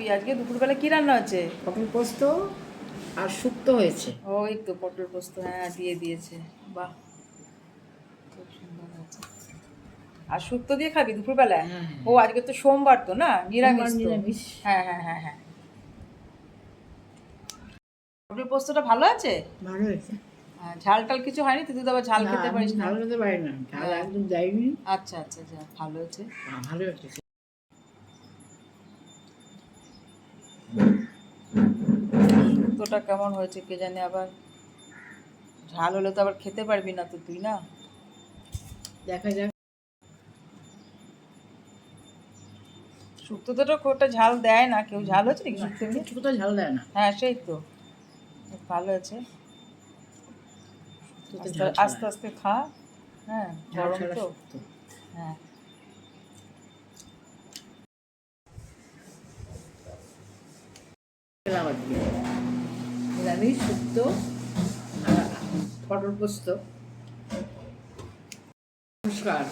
খাবি আজকে দুপুরবেলা কি রান্না হচ্ছে? পটল পোস্ত আর শুক্তো হয়েছে। ওই তো পটল পোস্ত হ্যাঁ দিয়ে দিয়েছে। বাহ খুব সুন্দর হয়েছে। আর শুক্তো দিয়ে খাবি দুপুরবেলায় হ্যাঁ। ও আজকে তো সোমবার তো না? নিরামিষ নিরামিষ। হ্যাঁ হ্যাঁ হ্যাঁ হ্যাঁ। পটল পোস্তটা ভালো আছে? ভালো হয়েছে। হ্যাঁ, ঝাল টাল কিছু হয়নি তুই তো আবার ঝাল খেতে পারিস না? ঝাল খেতে পারি না। ঝাল হ্যাঁ। একদম দেয়নি আচ্ছা আচ্ছা যা ভালো আছে হ্যাঁ, ভালো হয়েছে। শুক্তোটা কেমন হয়েছে কে জানে আবার ঝাল হলে তো আবার খেতে পারবি না তো তুই না? দেখা যাক। শুক্তোটা খুব একটা ঝাল দেয় না কেউ ঝাল হচ্ছে নাকি শুক্তো? কিছু ঝাল দেয় না। হ্যাঁ সেই তো। ভালো আছে আস্তে আস্তে খা হ্যাঁ গরম তো। হ্যাঁ। নিরামিষ শুক্তো আর পটল পোস্ত। নমস্কার।